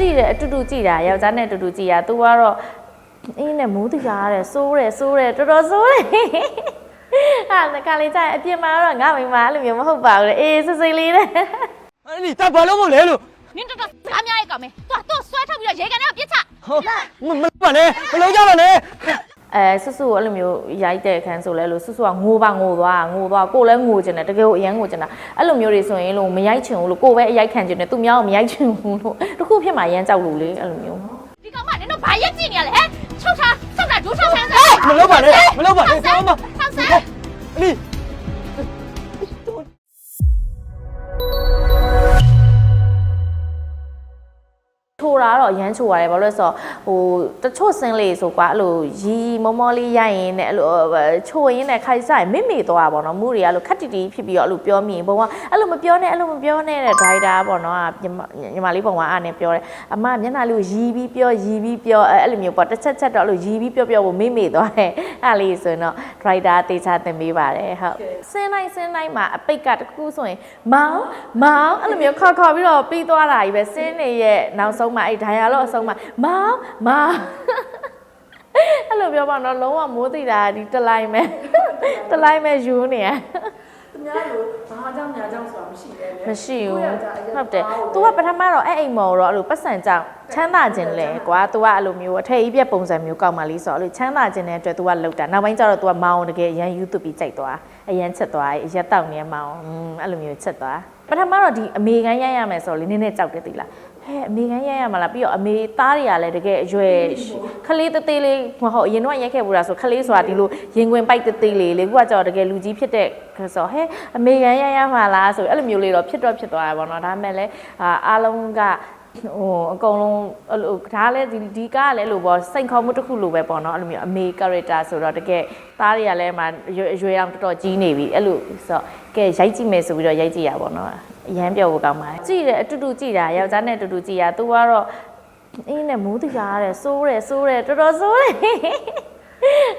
ကြည့်တယ်အတူတူကြည့်တာယောက်ျားနဲ့အတူတူကြည့်တာ तू ကတော့အင်းနဲ့မိုးတကားတဲ့စိုးတယ်စိုးတယ်တော်တော်စိုးတယ်ဟာတခါလေးကျရင်အပြင်မှာတော့ငါမိမအဲ့လိုမျိုးမဟုတ်ပါဘူးလေအေးစိတ်စိတ်လေးတဲ့အဲ့ဒီတပ်ဘာလို့မလဲလို့နင်တော်တော်စကားများရဲ့ကောင်မဲသူကတော့ဆွဲထုတ်ပြီးတော့ရေကန်ထဲကိုပြစ်ချဟောမမလုပ်ပါနဲ့မလုပ်ကြပါနဲ့ အဲဆွဆွကိုအဲ့လိုမျိုးရိုက်တဲ့အခန်းဆိုလဲလို့ဆွဆွကငိုပါငိုသွားငိုသွားကိုလည်းငိုချင်တယ်တကယ်ကိုအရန်ငိုချင်တာအဲ့လိုမျိုးတွေဆိုရင်လို့မရိုက်ချင်ဘူးလို့ကိုပဲအရိုက်ခံချင်တယ်သူများကိုမရိုက်ချင်ဘူးလို့တခုဖြစ်မှရမ်းကြောက်လို့လေအဲ့လိုမျိုးဒီကောင်မနင်တို့ဘာရက်ကြည့်နေရလဲဟဲ့ချုပ်ထားချုပ်တာဒူးထောက်ဆန်းစမ်းမလုပ်ပါနဲ့မလုပ်ပါနဲ့ထောဆောက်င်းဆမန်းထောက်ဆန်းအလီ ထိုးတာတော့အရမ်းချိုရတယ်ဘာလို့လဲဆိုတော့ဟိုတချို့စင်းလေးဆိုကွာအဲ့လိုရီမောမောလေးရိုက်ရင်နဲ့အဲ့လိုချိုရင်းနဲ့ခိုင်ဆိုင်မိမိသွားတာပေါ့နော်မူတွေကအဲ့လိုခက်တီတီဖြစ်ပြီးတော့အဲ့လိုပြောမိရင်ဘုံကအဲ့လိုမပြောနဲ့အဲ့လိုမပြောနဲ့တဲ့ဒရိုက်တာပေါ့နော်ညီမညီမလေးဘုံကအားနဲ့ပြောတယ်အမမျက်နှာလေးကိုရီပြီးပြောရီပြီးပြောအဲ့လိုမျိုးပေါ့တစ်ချက်ချက်တော့အဲ့လိုရီပြီးပြောပြောဖို့မိမိသွားတယ်အဲ့လေးဆိုရင်တော့ဒရိုက်တာတေချာသင်ပေးပါတယ်ဟုတ်စင်းတိုင်းစင်းတိုင်းမှာအပိတ်ကတစ်ခုဆိုရင်မောင်မောင်အဲ့လိုမျိုးခေါ်ခေါ်ပြီးတော့ပြီးသွားတာကြီးပဲစင်းနေရဲ့နောက်ဆုံးမှာအဲ့ဒိုင်ယာလော့အဆုံးမှာမောင်မောင် အဲ့လိုပြောပါတော့လုံးဝမိုးသိတာဒီတလိုက်မဲ့တလိုက်မဲ့ယူနေရ သူများလိုဘာကြောင့်ညာကြောင့်ဆိုတာမရှိပဲလေ မရှိဘူးဟုတ်တယ် तू ကပထမတော့အဲ့အိမ်မော်တော့အဲ့လိုပတ်စံကြောင်ချမ်းသာခြင်းလဲကွာ तू ကအဲ့လိုမျိုးအထည်ကြီးပြက်ပုံစံမျိုးကောက်မှလေးဆိုတော့အဲ့လိုချမ်းသာခြင်းတဲ့အတွက် तू ကလောက်တာနောက်ပိုင်းကျတော့ तू ကမောင်တကယ်အရန်ယူသွပြီးကြိုက်သွားအရန်ချက်သွားအရက်တောက်နေမောင်อืมအဲ့လိုမျိုးချက်သွားပထမတော့ဒီအမေကန်ရိုက်ရမယ်ဆိုတော့လေနည်းနည်းကြောက်တယ်သိလား ဟဲ့အမေကန်ရိုက်ရမှာလားပြီးတော့အမေသားတွေကလည်းတကယ်အရွယ်ခလေးသေးသေးလေးမဟုတ်အရင်တော့ရိုက်ခဲ့ဘူးလားဆိုခလေးဆိုတာဒီလိုရင်ခွင်ပိုက်သေးသေးလေးလေခုကကျတော့တကယ်လူကြီးဖြစ်တဲ့ဆိုတော့ဟဲ့အမေကန်ရိုက်ရမှာလားဆိုအဲ့လိုမျိုးလေးတော့ဖြစ်တော့ဖြစ်သွားရပါတော့ဒါပေမဲ့လည်းအာအားလုံးကဟိုအကုန်လုံးအဲ့လိုဒါလည်းဒီဒီကားကလည်းအဲ့လိုပေါ့စိန်ခေါ်မှုတစ်ခုလိုပဲပေါ့နော်အဲ့လိုမျိုးအမေ character ဆိုတော့တကယ်သားတွေကလည်းမှအရွယ်အရွယ်အောင်တော်တော်ကြီးနေပြီအဲ့လိုဆိုတော့ကဲရိုက်ကြည့်မယ်ဆိုပြီးတော့ရိုက်ကြည့်ရပါတော့ အရန်ပြောဖို့ကောင်းပါတယ်ကြည့်တယ်အတူတူကြည့်တာယောက်ျားနဲ့အတူတူကြည့်ရ तू ကတော့အင်းနဲ့မိုးတကားတဲ့စိုးတယ်စိုးတယ်တော်တော်စိုးတယ်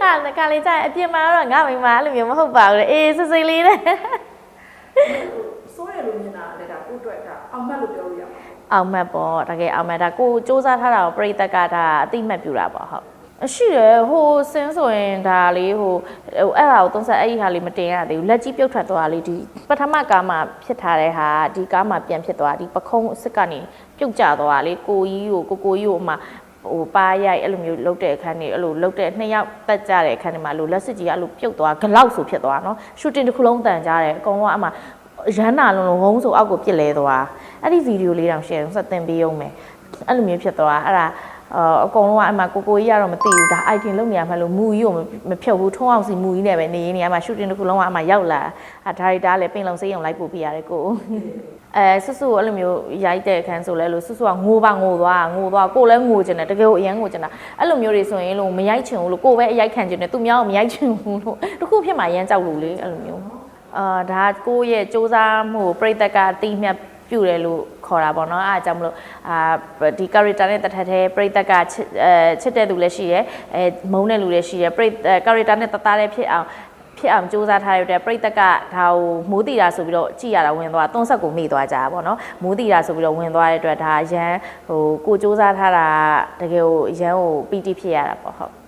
ဟာတခါလေးကျရင်အပြင်မှာတော့ငါမိမအဲ့လိုမျိုးမဟုတ်ပါဘူးလေအေးစိတ်စိတ်လေးတဲ့စိုးရလို့မြင်တာလေဒါကိုယ့်အတွက်ကအောင်မှတ်လို့ပြောလို့ရမှာအောင်မတ်ပေါ့တကယ်အောင်မတ်ဒါကိုစူးစမ်းထားတာကိုပြိတက်ကဒါအတိမတ်ပြူတာပေါ့ဟုတ်အ ရှိရယ်ဟိုစင်းဆိုရင်ဒါလေးဟိုဟိုအဲ့ဒါကိုသုံးဆက်အဲ့ဒီဟာလေးမတင်ရသေးဘူးလက်ကြီးပြုတ်ထွက်သွားလေးဒီပထမကားမှာဖြစ်ထားတဲ့ဟာဒီကားမှာပြန်ဖြစ်သွားဒီပခုံးအစ်စ်ကနေပြုတ်ကျသွားလေးကိုကြီးကိုကိုကိုကြီးကိုအမှဟိုပါရိုက်အဲ့လိုမျိုးလုတ်တဲ့အခန်းတွေအဲ့လိုလုတ်တဲ့နှစ်ယောက်တက်ကြတဲ့အခန်းတွေမှာအဲ့လိုလက်စစ်ကြီးကအဲ့လိုပြုတ်သွားဂလောက်ဆိုဖြစ်သွားနော်ရှူတင်တစ်ခုလုံးတန်ကြတယ်အကုန်လုံးကအမှရမ်းနာလုံးလုံးဝုန်းဆိုအောက်ကိုပြစ်လဲသွားအဲ့ဒီဗီဒီယိုလေးတောင် share ဆက်တင်ပေးအောင်မယ်အဲ့လိုမျိုးဖြစ်သွားအဲ့ဒါ အော်အကုန်လုံးကအမှကိုကိုကြီးကတော့မသိဘူးဒါ item လုပ်နေရမှလို့မူကြီးကိုမဖြုတ်ဘူးထုံးအောင်စီမူကြီးနဲ့ပဲနေနေရမှ shooting တစ်ခုလုံးကအမှရောက်လာအဒါရိုက်တာလည်းပင်လုံစိတ်အောင်လိုက်ပို့ပြရတယ်ကိုအဲဆွဆွကိုအဲ့လိုမျိုးရိုက်တဲ့အခန်းဆိုလဲလို့ဆွဆွကငိုပါငိုသွားငိုသွားကိုလည်းငိုချင်တယ်တကယ်ကိုအရန်ငိုချင်တာအဲ့လိုမျိုးတွေဆိုရင်လို့မရိုက်ချင်ဘူးလို့ကိုပဲအရိုက်ခံချင်တယ်သူများကိုမရိုက်ချင်ဘူးလို့တခုဖြစ်မှရမ်းကြောက်လို့လေအဲ့လိုမျိုးအာဒါကိုယ့်ရဲ့စူးစမ်းမှုပြိတ္တကအတိမြတ် ပြုတယ်လို့ခေါ်တာပေါ့နော်အားကြောင့်မလို့အာဒီ character နဲ့တထက်သေးပြိတ္တကချစ်အဲချစ်တဲ့သူလည်းရှိတယ်အဲမုန်းတဲ့လူလည်းရှိတယ်ပြိတ္တ character နဲ့တသားလေးဖြစ်အောင်ဖြစ်အောင်စူးစမ်းထားရတဲ့ပြိတ္တကဒါကိုမိုးတီတာဆိုပြီးတော့ကြည်ရတာဝင်သွားသွန်းဆက်ကိုမိသွားကြတာပေါ့နော်မိုးတီတာဆိုပြီးတော့ဝင်သွားတဲ့အတွက်ဒါရန်ဟိုကိုစူးစမ်းထားတာတကယ်ကိုရန်ကိုပီတိဖြစ်ရတာပေါ့ဟုတ်